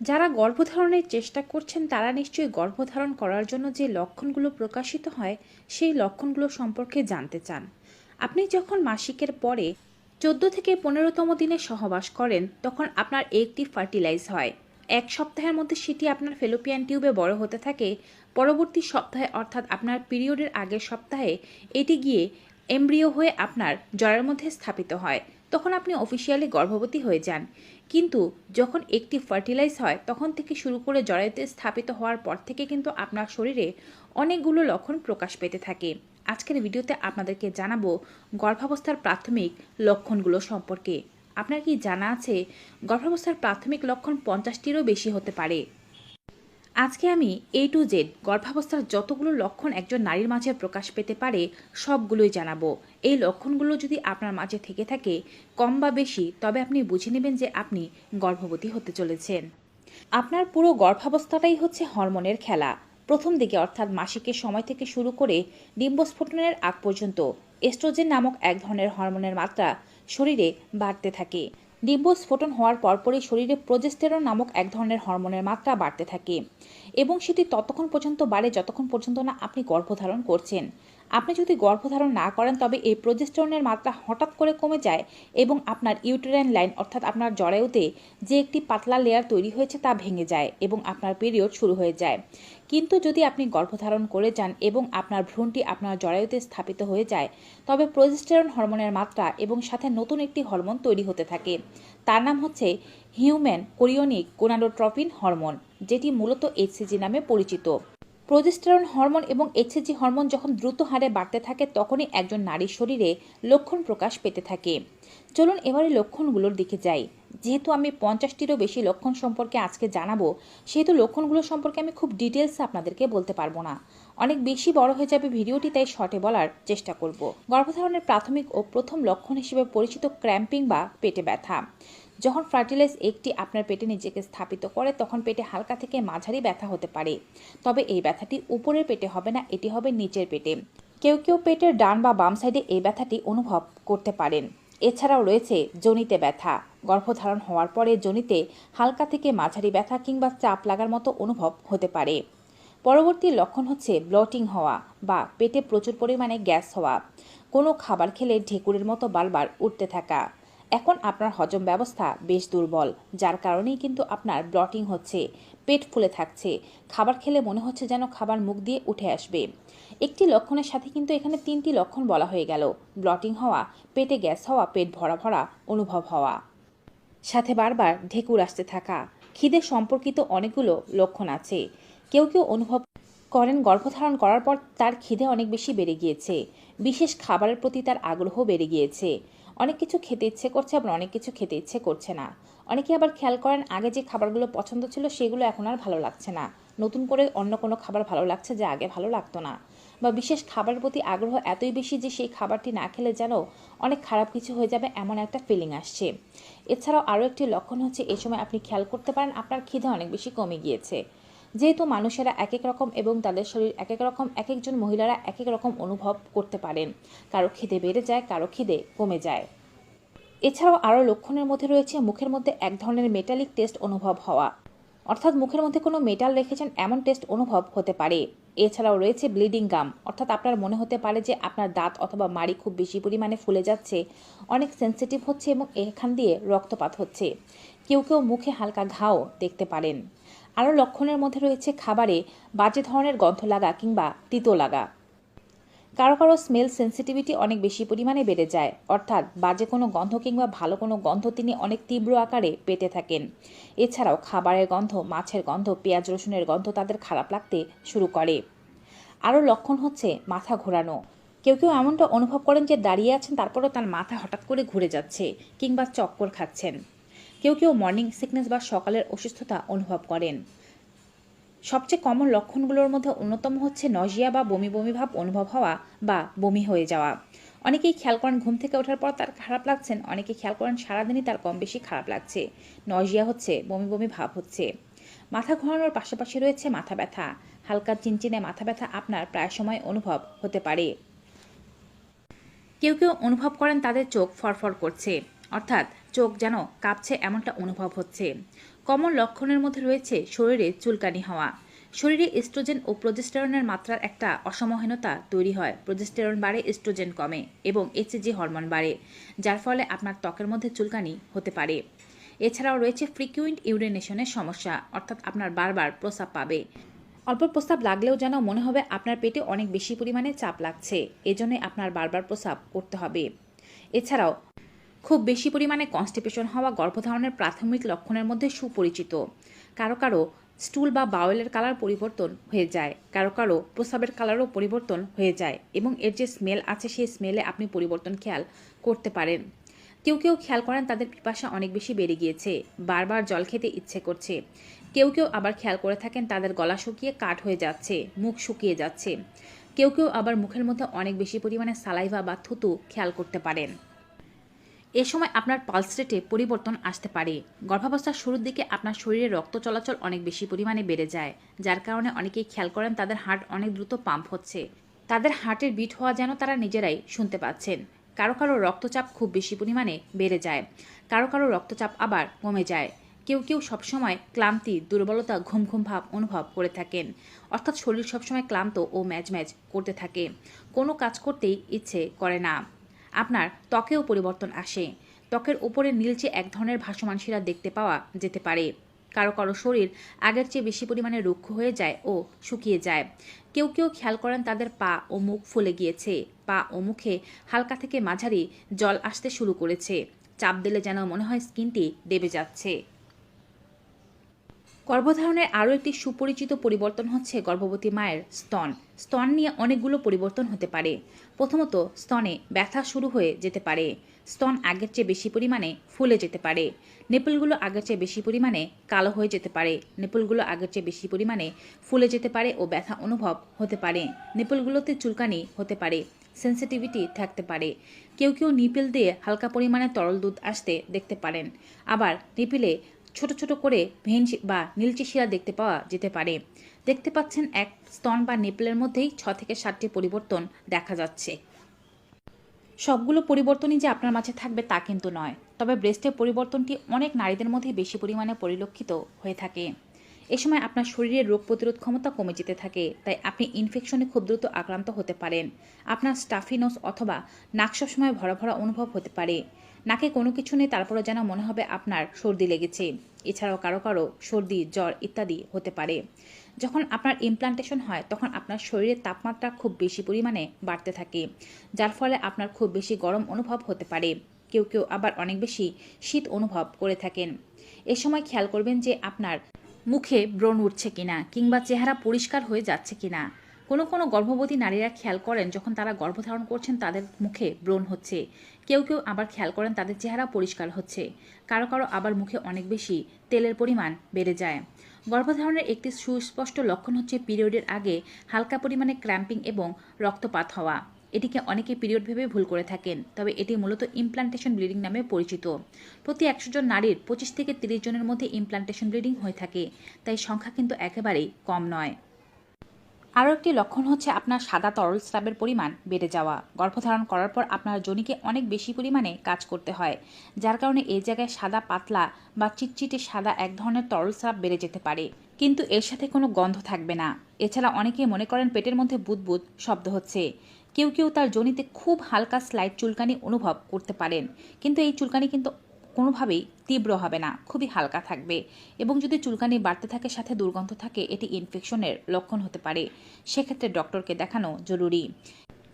যারা গর্ভধারণের চেষ্টা করছেন, তারা নিশ্চয়ই গর্ভধারণ করার জন্য যে লক্ষণগুলো প্রকাশিত হয়, সেই লক্ষণগুলো সম্পর্কে জানতে চান। আপনি যখন মাসিকের পরে চোদ্দ থেকে পনেরোতম দিনে সহবাস করেন, তখন আপনার একটি ফার্টিলাইজ হয়। এক সপ্তাহের মধ্যে সেটি আপনার ফেলোপিয়ান টিউবে বড় হতে থাকে। পরবর্তী সপ্তাহে, অর্থাৎ আপনার পিরিয়ডের আগের সপ্তাহে, এটি গিয়ে এমব্রিও হয়ে আপনার জ্বরের মধ্যে স্থাপিত হয়। তখন আপনি অফিসিয়ালি গর্ভবতী হয়ে যান। কিন্তু যখন একটি ফার্টিলাইজ হয়, তখন থেকে শুরু করে জরায়ুতে স্থাপিত হওয়ার পর থেকে কিন্তু আপনার শরীরে অনেকগুলো লক্ষণ প্রকাশ পেতে থাকে। আজকের ভিডিওতে আপনাদেরকে জানাব গর্ভাবস্থার প্রাথমিক লক্ষণগুলো সম্পর্কে। আপনার কি জানা আছে গর্ভাবস্থার প্রাথমিক লক্ষণ পঞ্চাশটিরও বেশি হতে পারে? আজকে আমি এ টু জেড গর্ভাবস্থার যতগুলো লক্ষণ একজন নারীর মাঝে প্রকাশ পেতে পারে, সবগুলোই জানাব। এই লক্ষণগুলো যদি আপনার মাঝে থেকে থাকে, কম বা বেশি, তবে আপনি বুঝে নেবেন যে আপনি গর্ভবতী হতে চলেছেন। আপনার পুরো গর্ভাবস্থাটাই হচ্ছে হরমোনের খেলা। প্রথম দিকে অর্থাৎ মাসিকের সময় থেকে শুরু করে ডিম্বস্ফোটনের আগ পর্যন্ত, এস্ট্রোজেন নামক এক ধরনের হরমোনের মাত্রা শরীরে বাড়তে থাকে। ডিম্বস্ফোটন হওয়ার পরপরই শরীরে প্রোজেস্টেরন নামক এক ধরনের হরমোনের মাত্রা বাড়তে থাকে এবং সেটি ততক্ষণ পর্যন্ত বাড়ে যতক্ষণ পর্যন্ত না আপনি গর্ভধারণ করছেন। আপনি যদি গর্ভধারণ না করেন, তবে এই প্রোজেস্টেরনের মাত্রা হঠাৎ করে কমে যায় এবং আপনার ইউটেরাইন লাইন অর্থাৎ আপনার জরায়ুতে যে একটি পাতলা লেয়ার তৈরি হয়েছে তা ভেঙে যায় এবং আপনার পিরিয়ড শুরু হয়ে যায়। কিন্তু যদি আপনি গর্ভধারণ করে যান এবং আপনার ভ্রূণটি আপনার জরায়ুতে স্থাপিত হয়ে যায়, তবে প্রোজেস্টেরন হরমোনের মাত্রা এবং সাথে নতুন একটি হরমোন তৈরি হতে থাকে। তার নাম হচ্ছে হিউম্যান কোরিওনিক গোনাডোট্রপিন হরমোন, যেটি মূলত এইচসিজি নামে পরিচিত। প্রোজেস্টেরন হরমোন এবং এইচসিজি হরমোন যখন দ্রুত হারে বাড়তে থাকে, তখনই একজন নারীর শরীরে লক্ষণ প্রকাশ পেতে থাকে। চলুন এবারে লক্ষণগুলোর দিকে যাই। যেহেতু আমি পঞ্চাশটিরও বেশি লক্ষণ সম্পর্কে আজকে জানাব, সেহেতু লক্ষণগুলো সম্পর্কে আমি খুব ডিটেলসে আপনাদেরকে বলতে পারব না। অনেক বেশি বড় হয়ে যাবে ভিডিওটি, তাই শর্টে বলার চেষ্টা করব। গর্ভধারণের প্রাথমিক ও প্রথম লক্ষণ হিসেবে পরিচিত ক্র্যাম্পিং বা পেটে ব্যথা। যখন ফার্টিলাইজ একটি আপনার পেটে নিজেকে স্থাপিত করে, তখন পেটে হালকা থেকে মাঝারি ব্যথা হতে পারে। তবে এই ব্যথাটি উপরের পেটে হবে না, এটি হবে নিচের পেটে। কেউ কেউ পেটের ডান বা বাম সাইডে এই ব্যথাটি অনুভব করতে পারেন। এছাড়াও রয়েছে জনিতে ব্যথা। গর্ভধারণ হওয়ার পরে জনিতে হালকা থেকে মাঝারি ব্যথা কিংবা চাপ লাগার মতো অনুভব হতে পারে। পরবর্তী লক্ষণ হচ্ছে ব্লটিং হওয়া বা পেটে প্রচুর পরিমাণে গ্যাস হওয়া। কোনো খাবার খেলে ঢেকুরের মতো বারবার উঠতে থাকা। এখন আপনার হজম ব্যবস্থা বেশ দুর্বল, যার কারণেই কিন্তু আপনার ব্লটিং হচ্ছে, পেট ফুলে থাকছে, খাবার খেলে মনে হচ্ছে যেন খাবার মুখ দিয়ে উঠে আসবে। একটি লক্ষণের সাথে কিন্তু এখানে তিনটি লক্ষণ বলা হয়ে গেল, ব্লটিং হওয়া, পেটে গ্যাস হওয়া, পেট ভরা ভরা অনুভব হওয়া। সাথে বারবার ঢেকুর আসতে থাকা, খিদে সম্পর্কিত অনেকগুলো লক্ষণ আছে। কেউ কেউ অনুভব করেন গর্ভধারণ করার পর তার খিদে অনেক বেশি বেড়ে গিয়েছে, বিশেষ খাবারের প্রতি তার আগ্রহ বেড়ে গিয়েছে। অনেক কিছু খেতে ইচ্ছে করছে, আবার অনেক কিছু খেতে ইচ্ছে করছে না। অনেকে আবার খেয়াল করেন, আগে যে খাবারগুলো পছন্দ ছিল, সেগুলো এখন আর ভালো লাগছে না। নতুন করে অন্য কোনো খাবার ভালো লাগছে যা আগে ভালো লাগতো না। বা বিশেষ খাবারের প্রতি আগ্রহ এতই বেশি যে সেই খাবারটি না খেলে যেন অনেক খারাপ কিছু হয়ে যাবে এমন একটা ফিলিং আসছে। এছাড়াও আরও একটি লক্ষণ হচ্ছে এই সময় আপনি খেয়াল করতে পারেন, আপনার খিদে অনেক বেশি কমে গিয়েছে। যেহেতু মানুষেরা এক এক রকম এবং তাদের শরীর এক এক রকম এক একজন মহিলারা এক এক রকম অনুভব করতে পারেন। কারও খিদে বেড়ে যায়, কারও খিদে কমে যায়। এছাড়াও আরও লক্ষণের মধ্যে রয়েছে মুখের মধ্যে এক ধরনের মেটালিক টেস্ট অনুভব হওয়া। অর্থাৎ মুখের মধ্যে কোনো মেটাল রেখেছেন এমন টেস্ট অনুভব হতে পারে। এছাড়াও রয়েছে ব্লিডিং গাম অর্থাৎ আপনার মনে হতে পারে যে আপনার দাঁত অথবা মাড়ি খুব বেশি পরিমাণে ফুলে যাচ্ছে, অনেক সেন্সিটিভ হচ্ছে এবং এখান দিয়ে রক্তপাত হচ্ছে। কেউ কেউ মুখে হালকা ঘাও দেখতে পারেন। আরও লক্ষণের মধ্যে রয়েছে খাবারে বাজে ধরনের গন্ধ লাগা কিংবা তিতো লাগা। কারও কারও স্মেল সেন্সিটিভিটি অনেক বেশি পরিমাণে বেড়ে যায়। অর্থাৎ বাজে কোনো গন্ধ কিংবা ভালো কোনো গন্ধ তিনি অনেক তীব্র আকারে পেতে থাকেন। এছাড়াও খাবারের গন্ধ, মাছের গন্ধ, পেঁয়াজ রসুনের গন্ধ তাদের খারাপ লাগতে শুরু করে। আরও লক্ষণ হচ্ছে মাথা ঘোরানো। কেউ কেউ এমনটা অনুভব করেন যে দাঁড়িয়ে আছেন তারপরও তার মাথা হঠাৎ করে ঘুরে যাচ্ছে কিংবা চক্কর খাচ্ছেন। কেউ কেউ মর্নিং সিকনেস বা সকালের অসুস্থতা অনুভব করেন। সবচেয়ে কমন লক্ষণগুলোর মধ্যে অন্যতম হচ্ছে নজিয়া বা বমি বমি ভাব অনুভব হওয়া বা বমি হয়ে যাওয়া। অনেকেই খেয়াল করেন ঘুম থেকে ওঠার পর তার খারাপ লাগছেন অনেকে খেয়াল করেন সারাদিনই তার কম বেশি খারাপ লাগছে। নজিয়া হচ্ছে, বমি বমি ভাব হচ্ছে। মাথা ঘোরানোর পাশাপাশি রয়েছে মাথা ব্যথা। হালকা চিনচিনে মাথা ব্যথা আপনার প্রায় সময় অনুভব হতে পারে। কেউ কেউ অনুভব করেন তাদের চোখ ফরফর করছে, অর্থাৎ চোখ যেন কাঁপছে এমনটা অনুভব হচ্ছে। কমন লক্ষণের মধ্যে রয়েছে শরীরে চুলকানি হওয়া। শরীরে এস্ট্রোজেন ও প্রজেস্টেরনের মাত্রার একটা অসমহীনতা তৈরি হয়। প্রজেস্টেরন বাড়ে, এস্ট্রোজেন কমে এবং এইচএজি হরমোন বাড়ে, যার ফলে আপনার ত্বকের মধ্যে চুলকানি হতে পারে। এছাড়াও রয়েছে ফ্রিকুয়েন্ট ইউরিনেশনের সমস্যা, অর্থাৎ আপনার বারবার প্রস্রাব পাবে। অল্প প্রস্রাব লাগলেও যেন মনে হবে আপনার পেটে অনেক বেশি পরিমাণে চাপ লাগছে এজন্য আপনার বারবার প্রস্রাব করতে হবে। এছাড়াও খুব বেশি পরিমাণে কনস্টিপেশন হওয়া গর্ভধারণের প্রাথমিক লক্ষণের মধ্যে সুপরিচিত। কারও কারও স্টুল বা বাউলের কালার পরিবর্তন হয়ে যায়, কারও কারও প্রস্রাবের কালারও পরিবর্তন হয়ে যায় এবং এর যে স্মেল আছে সেই স্মেলে আপনি পরিবর্তন খেয়াল করতে পারেন। কেউ কেউ খেয়াল করেন তাদের পিপাসা অনেক বেশি বেড়ে গিয়েছে, বারবার জল খেতে ইচ্ছে করছে। কেউ কেউ আবার খেয়াল করে থাকেন তাদের গলা শুকিয়ে কাঠ হয়ে যাচ্ছে, মুখ শুকিয়ে যাচ্ছে। কেউ কেউ আবার মুখের মধ্যে অনেক বেশি পরিমাণে সালাইভা বা থুতু খেয়াল করতে পারেন। এ সময় আপনার পালস রেটে পরিবর্তন আসতে পারে। গর্ভাবস্থার শুরুর দিকে আপনার শরীরে রক্ত চলাচল অনেক বেশি পরিমাণে বেড়ে যায়, যার কারণে অনেকেই খেয়াল করেন তাদের হার্ট অনেক দ্রুত পাম্প হচ্ছে। তাদের হার্টের বিট হওয়া যেন তারা নিজেরাই শুনতে পাচ্ছেন। কারও কারও রক্তচাপ খুব বেশি পরিমাণে বেড়ে যায়, কারও কারও রক্তচাপ আবার কমে যায়। কেউ কেউ সবসময় ক্লান্তি, দুর্বলতা ঘুম ঘুম ভাব অনুভব করে থাকেন, অর্থাৎ শরীর সবসময় ক্লান্ত ও ম্যাজ ম্যাচ করতে থাকে। কোনো কাজ করতেই ইচ্ছে করে না। আপনার ত্বকেও পরিবর্তন আসে। ত্বকের উপরে নীলচে এক ধরনের ভাসমান শিরা দেখতে পাওয়া যেতে পারে। কারও কারও শরীর আগের চেয়ে বেশি পরিমাণে রুক্ষ হয়ে যায় ও শুকিয়ে যায়। কেউ কেউ খেয়াল করেন তাদের পা ও মুখ ফুলে গিয়েছে। পা ও মুখে হালকা থেকে মাঝারি জল আসতে শুরু করেছে। চাপ দিলে যেন মনে হয় স্কিনটি দেবে যাচ্ছে। গর্ভধারণের আরও একটি সুপরিচিত পরিবর্তন হচ্ছে গর্ভবতী মায়ের স্তন। স্তন নিয়ে অনেকগুলো পরিবর্তন হতে পারে। প্রথমত, স্তনে ব্যথা শুরু হয়ে যেতে পারে। স্তন আগের চেয়ে বেশি পরিমাণে ফুলে যেতে পারে। নেপলগুলো আগের চেয়ে বেশি পরিমাণে কালো হয়ে যেতে পারে। নেপলগুলো আগের চেয়ে বেশি পরিমাণে ফুলে যেতে পারে ও ব্যথা অনুভব হতে পারে। নেপলগুলোতে চুলকানি হতে পারে সেন্সিটিভিটি থাকতে পারে। কেউ কেউ নিপিল দিয়ে হালকা পরিমাণে তরল দুধ আসতে দেখতে পারেন। আবার নিপিলে ছোট ছোট করে ভেন বা নীলচে শিরা দেখতে পাওয়া যেতে পারে। দেখতে পাচ্ছেন এক স্তন বা নেপলের মধ্যেই ছ থেকে সাতটি পরিবর্তন দেখা যাচ্ছে। সবগুলো পরিবর্তনই যে আপনার মাঝে থাকবে তা কিন্তু নয়, তবে ব্রেস্টের পরিবর্তনটি অনেক নারীদের মধ্যে বেশি পরিমাণে পরিলক্ষিত হয়ে থাকে। এ সময় আপনার শরীরের রোগ প্রতিরোধ ক্ষমতা কমে যেতে থাকে, তাই আপনি ইনফেকশনে খুব দ্রুত আক্রান্ত হতে পারেন। আপনার স্টাফিনোস অথবা নাক সবসময় ভরা ভরা অনুভব হতে পারে। নাকে কোনো কিছু নেই তারপরে যেন মনে হবে আপনার সর্দি লেগেছে। এছাড়াও কারও কারও সর্দি, জ্বর ইত্যাদি হতে পারে। যখন আপনার ইমপ্লান্টেশন হয়, তখন আপনার শরীরের তাপমাত্রা খুব বেশি পরিমাণে বাড়তে থাকে, যার ফলে আপনার খুব বেশি গরম অনুভব হতে পারে। কেউ কেউ আবার অনেক বেশি শীত অনুভব করে থাকেন। এ সময় খেয়াল করবেন যে আপনার মুখে ব্রণ উঠছে কিনা, কিংবা চেহারা পরিষ্কার হয়ে যাচ্ছে কিনা। কোনো কোনো গর্ভবতী নারীরা খেয়াল করেন, যখন তারা গর্ভধারণ করছেন, তাদের মুখে ব্রণ হচ্ছে। কেউ কেউ আবার খেয়াল করেন তাদের চেহারা পরিষ্কার হচ্ছে। কারও কারও আবার মুখে অনেক বেশি তেলের পরিমাণ বেড়ে যায়। গর্ভধারণের একটি সুস্পষ্ট লক্ষণ হচ্ছে পিরিয়ডের আগে হালকা পরিমাণে ক্র্যাম্পিং এবং রক্তপাত হওয়া। এটিকে অনেকে পিরিয়ড ভেবে ভুল করে থাকেন, তবে এটি মূলত ইমপ্লান্টেশন ব্লিডিং নামে পরিচিত। প্রতি একশো জন নারীর পঁচিশ থেকে তিরিশ জনের মধ্যে ইমপ্লান্টেশন ব্লিডিং হয়ে থাকে, তাই সংখ্যা কিন্তু একেবারেই কম নয়। আরও একটি লক্ষণ হচ্ছে আপনার সাদা তরল স্রাবের পরিমাণ বেড়ে যাওয়া। গর্ভধারণ করার পর আপনার জনিকে অনেক বেশি পরিমাণে কাজ করতে হয়, যার কারণে এই জায়গায় সাদা পাতলা বা চিটচিটে সাদা এক ধরনের তরল স্রাব বেড়ে যেতে পারে। কিন্তু এর সাথে কোনো গন্ধ থাকবে না। এছাড়া অনেকেই মনে করেন পেটের মধ্যে বুদবুদ শব্দ হচ্ছে। কেউ কেউ তার জনিতে খুব হালকা স্লাইড চুলকানি অনুভব করতে পারেন। কিন্তু এই চুলকানি কিন্তু কোনোভাবেই তীব্র হবে না, খুবই হালকা থাকবে। এবং যদি চুলকানি বাড়তে থাকে, সাথে দুর্গন্ধ থাকে, এটি ইনফেকশনের লক্ষণ হতে পারে। সেক্ষেত্রে ডক্টরকে দেখানো জরুরি।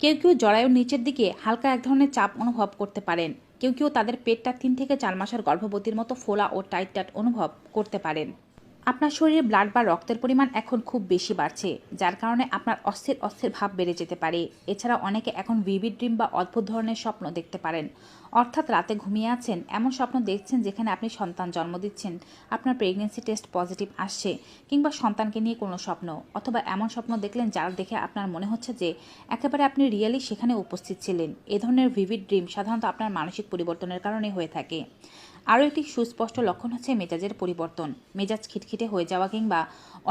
কেউ কেউ জরায়ুর নিচের দিকে হালকা এক ধরনের চাপ অনুভব করতে পারেন। কেউ কেউ তাদের পেটটা তিন থেকে চার মাসের গর্ভবতীর মতো ফোলা ও টাইট টাইট অনুভব করতে পারেন। আপনার শরীরে ব্লাড বা রক্তের পরিমাণ এখন খুব বেশি বাড়ছে, যার কারণে আপনার অস্থির অস্থির ভাব বেড়ে যেতে পারে। এছাড়া অনেকে এখন ভিভিড ড্রিম বা অদ্ভুত ধরনের স্বপ্ন দেখতে পারেন। অর্থাৎ রাতে ঘুমিয়ে আছেন, এমন স্বপ্ন দেখছেন যেখানে আপনি সন্তান জন্ম দিচ্ছেন, আপনার প্রেগনেন্সি টেস্ট পজিটিভ আসছে, কিংবা সন্তানকে নিয়ে কোনো স্বপ্ন, অথবা এমন স্বপ্ন দেখলেন যার দেখে আপনার মনে হচ্ছে যে একেবারে আপনি রিয়েলি সেখানে উপস্থিত ছিলেন। এ ধরনের ভিভিড ড্রিম সাধারণত আপনার মানসিক পরিবর্তনের কারণে হয়ে থাকে। আরও একটি সুস্পষ্ট লক্ষণ হচ্ছে মেজাজের পরিবর্তন। মেজাজ খিটখিটে হয়ে যাওয়া কিংবা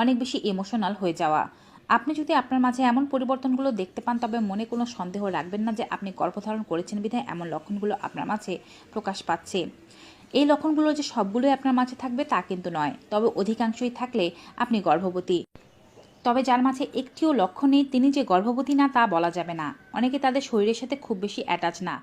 অনেক বেশি ইমোশনাল হয়ে যাওয়া। আপনি যদি আপনার মাঝে এমন পরিবর্তনগুলো দেখতে পান, তবে মনে কোনো সন্দেহ রাখবেন না যে আপনি গর্ভধারণ করেছেন বিধায় এমন লক্ষণগুলো আপনার মাঝে প্রকাশ পাচ্ছে। এই লক্ষণগুলো যে সবগুলোই আপনার মাঝে থাকবে তা কিন্তু নয়, তবে অধিকাংশই থাকলে আপনি গর্ভবতী। তবে যার মাঝে একটিও লক্ষণ নেই, তিনি যে গর্ভবতী না তা বলা যাবে না। অনেকে তাদের শরীরের সাথে খুব বেশি অ্যাটাচ না।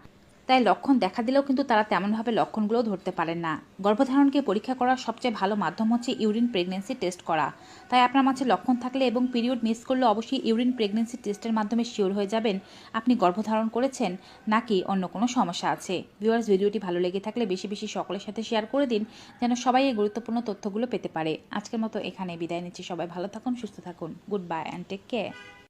তাই লক্ষণ দেখা দিলেও কিন্তু তারা তেমনভাবে লক্ষণগুলো ধরতে পারেন না। গর্ভধারণকে পরীক্ষা করার সবচেয়ে ভালো মাধ্যম হচ্ছে ইউরিন প্রেগনেন্সি টেস্ট করা। তাই আপনার মাঝে লক্ষণ থাকলে এবং পিরিয়ড মিস করলে অবশ্যই ইউরিন প্রেগনেন্সি টেস্টের মাধ্যমে শিওর হয়ে যাবেন আপনি গর্ভধারণ করেছেন নাকি অন্য কোনো সমস্যা আছে। ভিউয়ার্স, ভিডিওটি ভালো লেগে থাকলে বেশি বেশি সকলের সাথে শেয়ার করে দিন যেন সবাই এই গুরুত্বপূর্ণ তথ্যগুলো পেতে পারে। আজকের মতো এখানে বিদায় নিচ্ছি। সবাই ভালো থাকুন, সুস্থ থাকুন। Good bye and take care.